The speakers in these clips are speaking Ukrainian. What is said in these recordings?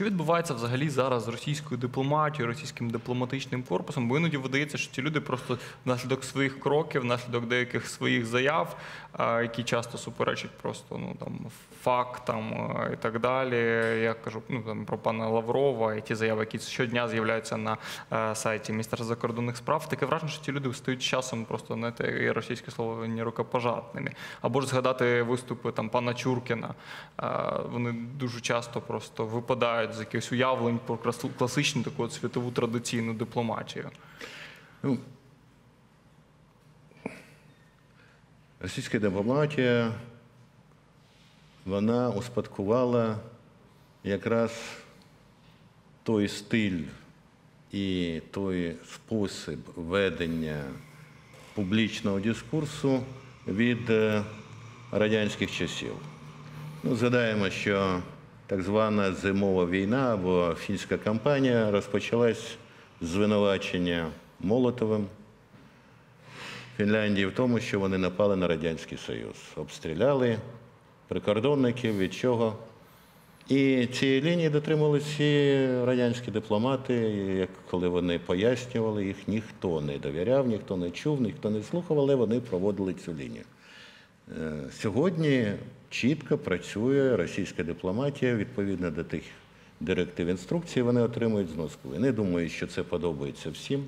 що відбувається взагалі зараз з російською дипломатією, російським дипломатичним корпусом? Бо іноді видається, що ці люди просто внаслідок своїх кроків, внаслідок деяких своїх заяв, які часто суперечать просто ну там фактам і так далі. Я кажу ну там про пана Лаврова і ті заяви, які щодня з'являються на е, сайті Міністерства закордонних справ. Таке враження, що ці люди стають часом просто не те російське слово не рукопожатними. Або ж згадати виступи там пана Чуркіна. Е, Вони дуже часто просто випадають з якихось уявлень про класичну таку світову традиційну дипломатію. Ну, російська дипломатія, вона успадкувала якраз той стиль і той спосіб ведення публічного дискурсу від е, радянських часів. Ну, згадаємо, що так звана зимова війна або фінська кампанія розпочалась з звинувачення Молотовим Фінляндії в тому, що вони напали на Радянський Союз, обстріляли прикордонників, від чого. І цієї лінії дотримувалися всі радянські дипломати, як коли вони пояснювали, їх ніхто не довіряв, ніхто не чув, ніхто не слухав, але вони проводили цю лінію. Е, Сьогодні чітко працює російська дипломатія відповідно до тих директив інструкцій, вони отримують з Москви. Не думаю, що це подобається всім.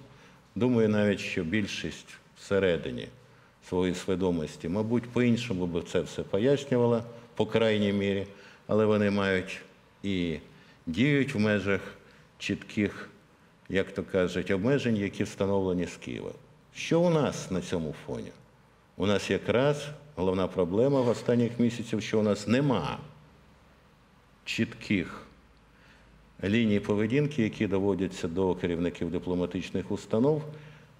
Думаю навіть, що більшість всередині своєї свідомості, мабуть, по-іншому би це все пояснювала, по крайній мірі, але вони мають і діють в межах чітких, як то кажуть, обмежень, які встановлені з Києва. Що у нас на цьому фоні? У нас якраз головна проблема в останніх місяців, що у нас нема чітких ліній поведінки, які доводяться до керівників дипломатичних установ,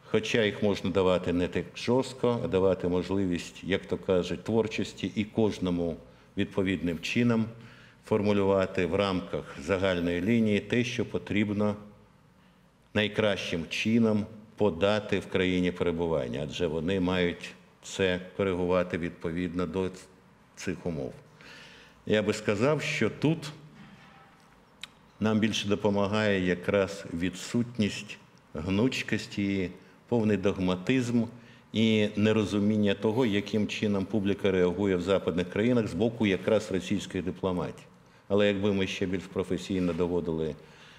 хоча їх можна давати не так жорстко, а давати можливість, як то кажуть, творчості і кожному відповідним чином формулювати в рамках загальної лінії те, що потрібно найкращим чином подати в країні перебування, адже вони мають це коригувати відповідно до цих умов. Я би сказав, що тут нам більше допомагає якраз відсутність гнучкості, повний догматизм і нерозуміння того, яким чином публіка реагує в западних країнах з боку якраз російської дипломатії. Але якби ми ще більш професійно доводили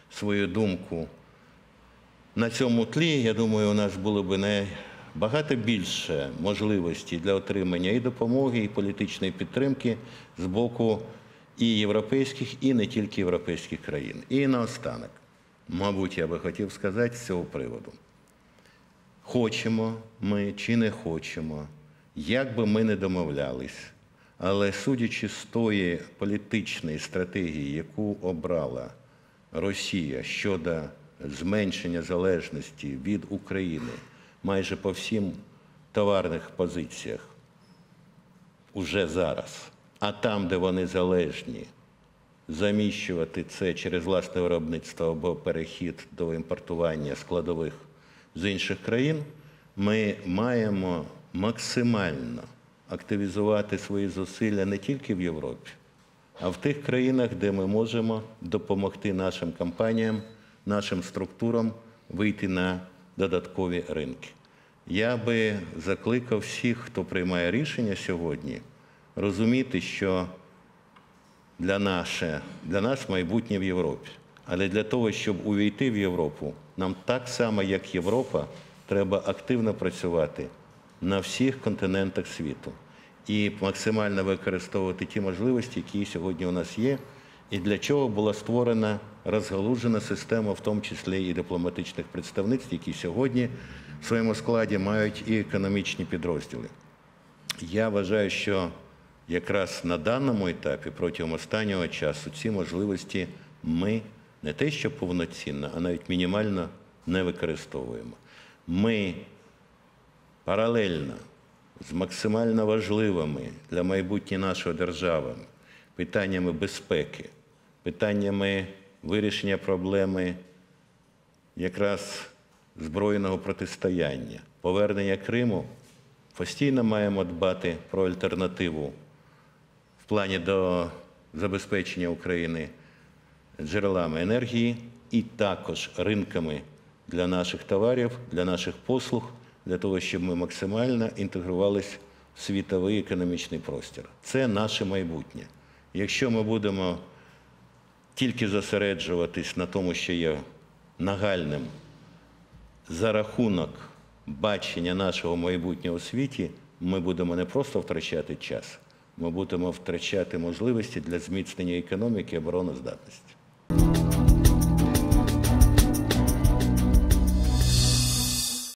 свою думку на цьому тлі, я думаю, у нас було б не багато більше можливостей для отримання і допомоги, і політичної підтримки з боку і європейських, і не тільки європейських країн. І наостанок, мабуть, я би хотів сказати з цього приводу. Хочемо ми чи не хочемо, як би ми не домовлялись, але судячи з тої політичної стратегії, яку обрала Росія щодо зменшення залежності від України майже по всім товарних позиціях уже зараз, а там, де вони залежні, заміщувати це через власне виробництво або перехід до імпортування складових з інших країн, ми маємо максимально активізувати свої зусилля не тільки в Європі, а в тих країнах, де ми можемо допомогти нашим компаніям, нашим структурам вийти на додаткові ринки. Я би закликав всіх, хто приймає рішення сьогодні, розуміти, що для, наше, для нас майбутнє в Європі. Але для того, щоб увійти в Європу, нам так само, як Європа, треба активно працювати на всіх континентах світу і максимально використовувати ті можливості, які сьогодні у нас є, і для чого була створена розгалужена система, в тому числі і дипломатичних представництв, які сьогодні в своєму складі мають і економічні підрозділи. Я вважаю, що якраз на даному етапі протягом останнього часу ці можливості ми не те, що повноцінно, а навіть мінімально не використовуємо. Ми паралельно з максимально важливими для майбутнього нашої держави питаннями безпеки, питаннями вирішення проблеми якраз збройного протистояння, повернення Криму, постійно маємо дбати про альтернативу в плані до забезпечення України джерелами енергії і також ринками для наших товарів, для наших послуг, для того, щоб ми максимально інтегрувалися в світовий економічний простір. Це наше майбутнє. Якщо ми будемо тільки зосереджуватись на тому, що є нагальним за рахунок бачення нашого майбутнього у світі, ми будемо не просто втрачати час, ми будемо втрачати можливості для зміцнення економіки і обороноздатності.